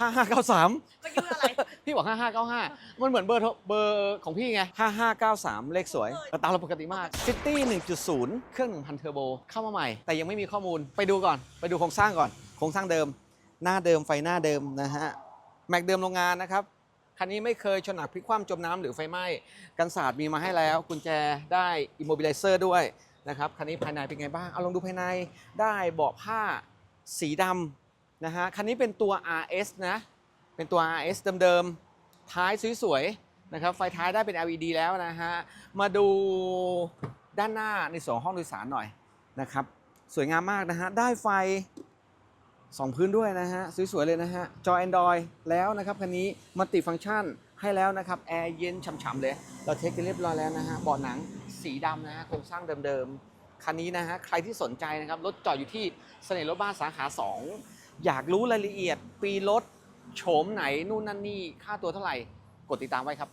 5593เมื่อกี้พูดอะไร พี่บอก 5595 มันเหมือนเบอร์โทรเบอร์ของพี่ไง 5593 เลขสวยแต่ตามเราปกติมาก City 1.0 เครื่อง 1,000 เทอร์โบ เข้ามาใหม่ แต่ยังไม่มีข้อมูล ไปดูก่อน ไปดูโครงสร้างก่อน โครงสร้างเดิม หน้าเดิม ไฟหน้าเดิมนะฮะ แม็กเดิมโรงงานนะครับ คันนี้ไม่เคยชนหนักพลิกคว่ำจมน้ำหรือไฟไหม้ กันศาสตร์มีมาให้แล้ว กุญแจได้อิ m ม o บิ l เซอร์ด้วยนะครับ คันนี้ภายในเป็นไงบ้าง เอาลองดูภายใน ได้เบาะผ้าสีดำ นะฮะ คันนี้เป็นตัว RS นะ เป็นตัว RS เดิมๆ ท้ายสวยๆ นะครับ ไฟท้ายได้เป็น LED แล้วนะฮะ มาดูด้านหน้าในส่วนของห้องโดยสารหน่อยนะครับ สวยงามมากนะฮะ ได้ไฟสองพื้นด้วยนะฮะ สวยๆ เลยนะฮะ จอ Android แล้วนะครับคันนี้มัลติฟัง c t ชันให้แล้วนะครับ แอร์เย็นฉ่ำๆเลย เราเทคกันเรียบร้อยแล้วนะฮะเบาะหนังสีดำนะฮะโครงสร้างเดิมๆ คันนี้นะฮะ ใครที่สนใจนะครับ รถจอดอยู่ที่เสน่ห์รถบ้านสาขา 2 อยากรู้รายละเอียดปีรถโฉมไหนนู่นนั่นนี่ค่าตัวเท่าไหร่ กดติดตามไว้ครับ